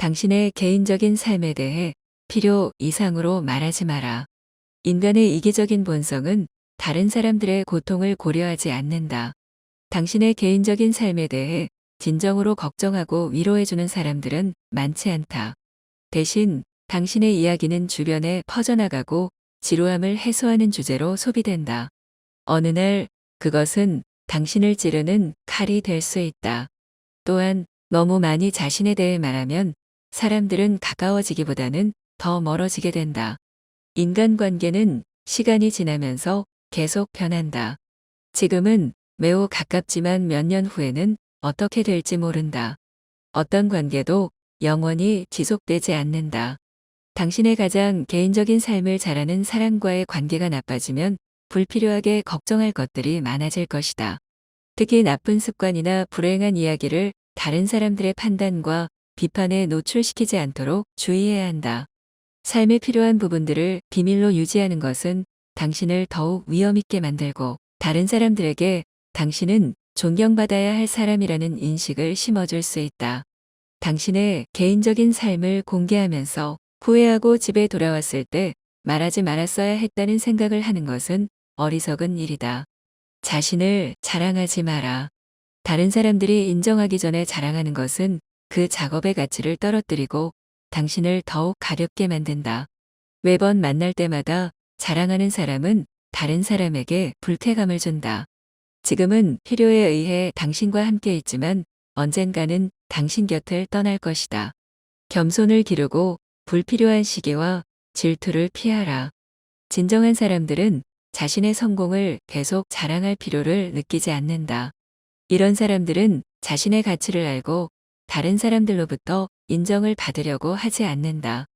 당신의 개인적인 삶에 대해 필요 이상으로 말하지 마라. 인간의 이기적인 본성은 다른 사람들의 고통을 고려하지 않는다. 당신의 개인적인 삶에 대해 진정으로 걱정하고 위로해주는 사람들은 많지 않다. 대신 당신의 이야기는 주변에 퍼져나가고 지루함을 해소하는 주제로 소비된다. 어느 날 그것은 당신을 찌르는 칼이 될 수 있다. 또한 너무 많이 자신에 대해 말하면 사람들은 가까워지기보다는 더 멀어지게 된다. 인간관계는 시간이 지나면서 계속 변한다. 지금은 매우 가깝지만 몇 년 후에는 어떻게 될지 모른다. 어떤 관계도 영원히 지속되지 않는다. 당신의 가장 개인적인 삶을 잘하는 사람과의 관계가 나빠지면 불필요하게 걱정할 것들이 많아질 것이다. 특히 나쁜 습관이나 불행한 이야기를 다른 사람들의 판단과 비판에 노출시키지 않도록 주의해야 한다. 삶에 필요한 부분들을 비밀로 유지하는 것은 당신을 더욱 위험있게 만들고 다른 사람들에게 당신은 존경받아야 할 사람이라는 인식을 심어줄 수 있다. 당신의 개인적인 삶을 공개하면서 후회하고 집에 돌아왔을 때 말하지 말았어야 했다는 생각을 하는 것은 어리석은 일이다. 자신을 자랑하지 마라. 다른 사람들이 인정하기 전에 자랑하는 것은 그 작업의 가치를 떨어뜨리고 당신을 더욱 가볍게 만든다. 매번 만날 때마다 자랑하는 사람은 다른 사람에게 불쾌감을 준다. 지금은 필요에 의해 당신과 함께 있지만 언젠가는 당신 곁을 떠날 것이다. 겸손을 기르고 불필요한 시기와 질투를 피하라. 진정한 사람들은 자신의 성공을 계속 자랑할 필요를 느끼지 않는다. 이런 사람들은 자신의 가치를 알고 다른 사람들로부터 인정을 받으려고 하지 않는다.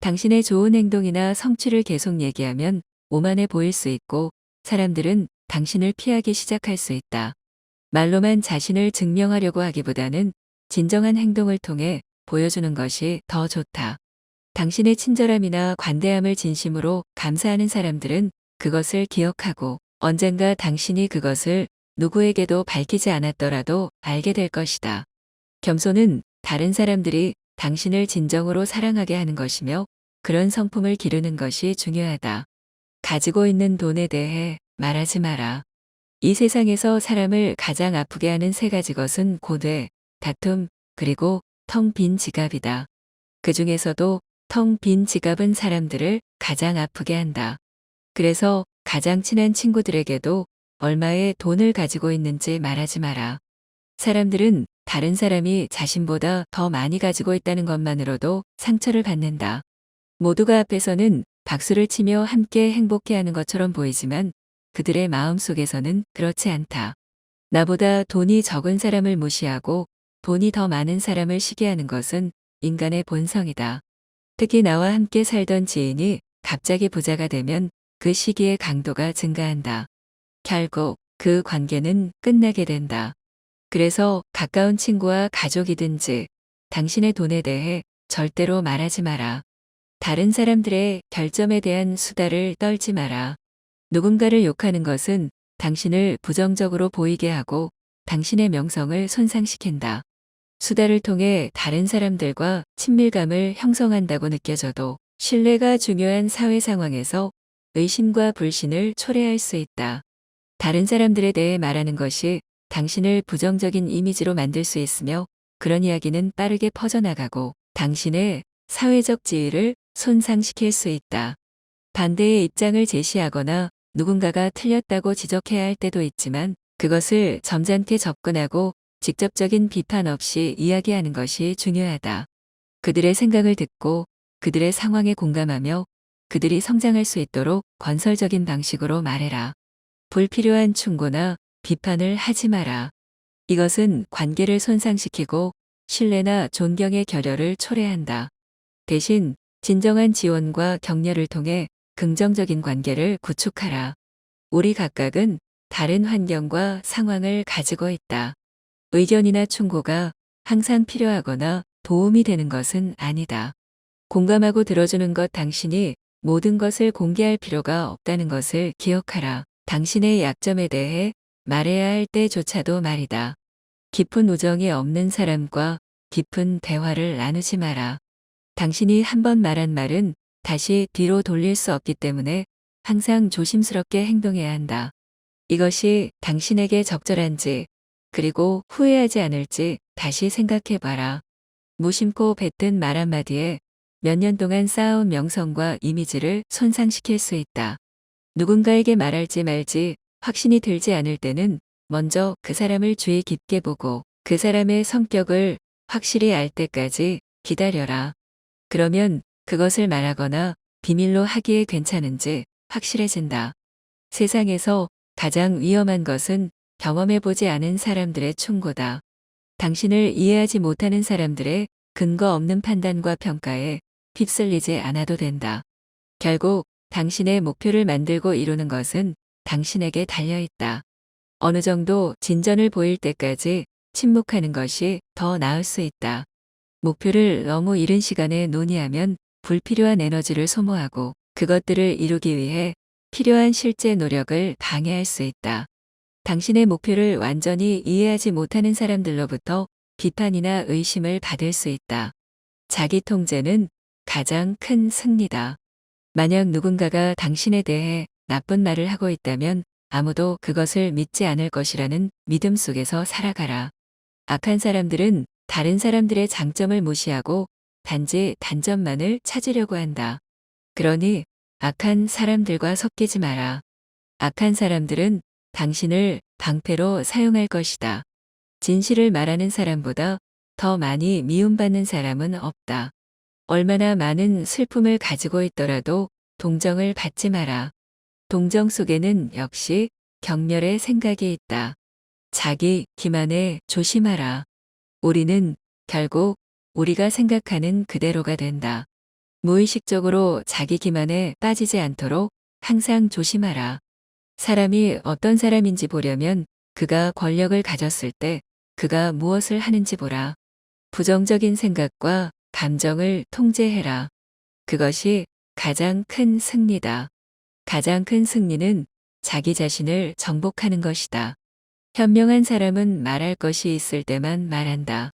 당신의 좋은 행동이나 성취를 계속 얘기하면 오만해 보일 수 있고 사람들은 당신을 피하기 시작할 수 있다. 말로만 자신을 증명하려고 하기보다는 진정한 행동을 통해 보여주는 것이 더 좋다. 당신의 친절함이나 관대함을 진심으로 감사하는 사람들은 그것을 기억하고 언젠가 당신이 그것을 누구에게도 밝히지 않았더라도 알게 될 것이다. 겸손은 다른 사람들이 당신을 진정으로 사랑하게 하는 것이며 그런 성품을 기르는 것이 중요하다. 가지고 있는 돈에 대해 말하지 마라. 이 세상에서 사람을 가장 아프게 하는 세 가지 것은 고뇌, 다툼, 그리고 텅 빈 지갑이다. 그 중에서도 텅 빈 지갑은 사람들을 가장 아프게 한다. 그래서 가장 친한 친구들에게도 얼마의 돈을 가지고 있는지 말하지 마라. 사람들은 다른 사람이 자신보다 더 많이 가지고 있다는 것만으로도 상처를 받는다. 모두가 앞에서는 박수를 치며 함께 행복해하는 것처럼 보이지만 그들의 마음 속에서는 그렇지 않다. 나보다 돈이 적은 사람을 무시하고 돈이 더 많은 사람을 시기하는 것은 인간의 본성이다. 특히 나와 함께 살던 지인이 갑자기 부자가 되면 그 시기의 강도가 증가한다. 결국 그 관계는 끝나게 된다. 그래서 가까운 친구와 가족이든지 당신의 돈에 대해 절대로 말하지 마라. 다른 사람들의 결점에 대한 수다를 떨지 마라. 누군가를 욕하는 것은 당신을 부정적으로 보이게 하고 당신의 명성을 손상시킨다. 수다를 통해 다른 사람들과 친밀감을 형성한다고 느껴져도 신뢰가 중요한 사회 상황에서 의심과 불신을 초래할 수 있다. 다른 사람들에 대해 말하는 것이 당신을 부정적인 이미지로 만들 수 있으며 그런 이야기는 빠르게 퍼져나가고 당신의 사회적 지위를 손상시킬 수 있다. 반대의 입장을 제시하거나 누군가가 틀렸다고 지적해야 할 때도 있지만 그것을 점잖게 접근하고 직접적인 비판 없이 이야기하는 것이 중요하다. 그들의 생각을 듣고 그들의 상황에 공감하며 그들이 성장할 수 있도록 건설적인 방식으로 말해라. 불필요한 충고나 비판을 하지 마라. 이것은 관계를 손상시키고 신뢰나 존경의 결여를 초래한다. 대신 진정한 지원과 격려를 통해 긍정적인 관계를 구축하라. 우리 각각은 다른 환경과 상황을 가지고 있다. 의견이나 충고가 항상 필요하거나 도움이 되는 것은 아니다. 공감하고 들어주는 것 당신이 모든 것을 공개할 필요가 없다는 것을 기억하라. 당신의 약점에 대해 말해야 할 때조차도 말이다. 깊은 우정이 없는 사람과 깊은 대화를 나누지 마라. 당신이 한 번 말한 말은 다시 뒤로 돌릴 수 없기 때문에 항상 조심스럽게 행동해야 한다. 이것이 당신에게 적절한지, 그리고 후회하지 않을지 다시 생각해 봐라. 무심코 뱉은 말 한마디에 몇 년 동안 쌓아온 명성과 이미지를 손상시킬 수 있다. 누군가에게 말할지 말지 확신이 들지 않을 때는 먼저 그 사람을 주의 깊게 보고 그 사람의 성격을 확실히 알 때까지 기다려라. 그러면 그것을 말하거나 비밀로 하기에 괜찮은지 확실해진다. 세상에서 가장 위험한 것은 경험해보지 않은 사람들의 충고다. 당신을 이해하지 못하는 사람들의 근거 없는 판단과 평가에 휩쓸리지 않아도 된다. 결국 당신의 목표를 만들고 이루는 것은 당신에게 달려있다. 어느 정도 진전을 보일 때까지 침묵하는 것이 더 나을 수 있다. 목표를 너무 이른 시간에 논의하면 불필요한 에너지를 소모하고 그것들을 이루기 위해 필요한 실제 노력을 방해할 수 있다. 당신의 목표를 완전히 이해하지 못하는 사람들로부터 비판이나 의심을 받을 수 있다. 자기 통제는 가장 큰 승리다. 만약 누군가가 당신에 대해 나쁜 말을 하고 있다면 아무도 그것을 믿지 않을 것이라는 믿음 속에서 살아가라. 악한 사람들은 다른 사람들의 장점을 무시하고 단지 단점만을 찾으려고 한다. 그러니 악한 사람들과 섞이지 마라. 악한 사람들은 당신을 방패로 사용할 것이다. 진실을 말하는 사람보다 더 많이 미움받는 사람은 없다. 얼마나 많은 슬픔을 가지고 있더라도 동정을 받지 마라. 동정 속에는 역시 경멸의 생각이 있다. 자기 기만에 조심하라. 우리는 결국 우리가 생각하는 그대로가 된다. 무의식적으로 자기 기만에 빠지지 않도록 항상 조심하라. 사람이 어떤 사람인지 보려면 그가 권력을 가졌을 때 그가 무엇을 하는지 보라. 부정적인 생각과 감정을 통제해라. 그것이 가장 큰 승리다. 가장 큰 승리는 자기 자신을 정복하는 것이다. 현명한 사람은 말할 것이 있을 때만 말한다.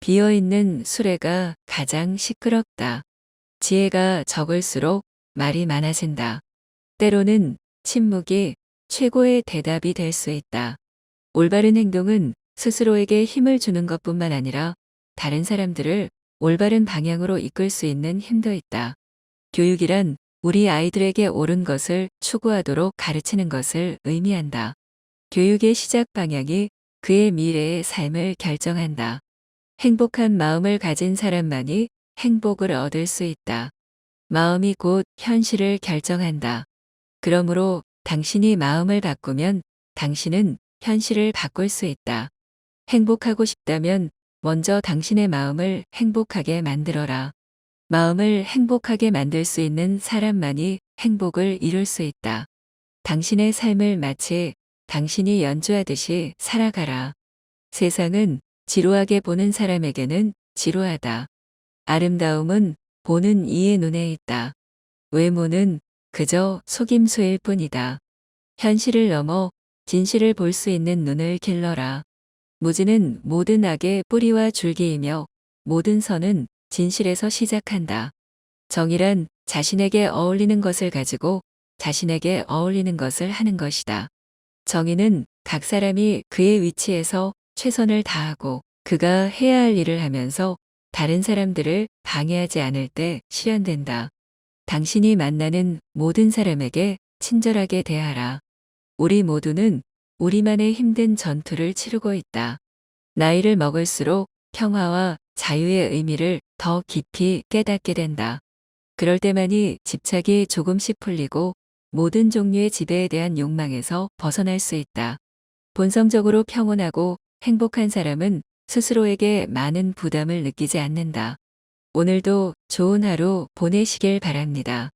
비어있는 수레가 가장 시끄럽다. 지혜가 적을수록 말이 많아진다. 때로는 침묵이 최고의 대답이 될 수 있다. 올바른 행동은 스스로에게 힘을 주는 것뿐만 아니라 다른 사람들을 올바른 방향으로 이끌 수 있는 힘도 있다. 교육이란 우리 아이들에게 옳은 것을 추구하도록 가르치는 것을 의미한다. 교육의 시작 방향이 그의 미래의 삶을 결정한다. 행복한 마음을 가진 사람만이 행복을 얻을 수 있다. 마음이 곧 현실을 결정한다. 그러므로 당신이 마음을 바꾸면 당신은 현실을 바꿀 수 있다. 행복하고 싶다면 먼저 당신의 마음을 행복하게 만들어라. 마음을 행복하게 만들 수 있는 사람만이 행복을 이룰 수 있다. 당신의 삶을 마치 당신이 연주하듯이 살아가라. 세상은 지루하게 보는 사람에게는 지루하다. 아름다움은 보는 이의 눈에 있다. 외모는 그저 속임수일 뿐이다. 현실을 넘어 진실을 볼 수 있는 눈을 길러라. 무지는 모든 악의 뿌리와 줄기이며 모든 선은 진실에서 시작한다. 정의란 자신에게 어울리는 것을 가지고 자신에게 어울리는 것을 하는 것이다. 정의는 각 사람이 그의 위치에서 최선을 다하고 그가 해야 할 일을 하면서 다른 사람들을 방해하지 않을 때 실현된다. 당신이 만나는 모든 사람에게 친절하게 대하라. 우리 모두는 우리만의 힘든 전투를 치르고 있다. 나이를 먹을수록 평화와 자유의 의미를 더 깊이 깨닫게 된다. 그럴 때만이 집착이 조금씩 풀리고 모든 종류의 지배에 대한 욕망에서 벗어날 수 있다. 본성적으로 평온하고 행복한 사람은 스스로에게 많은 부담을 느끼지 않는다. 오늘도 좋은 하루 보내시길 바랍니다.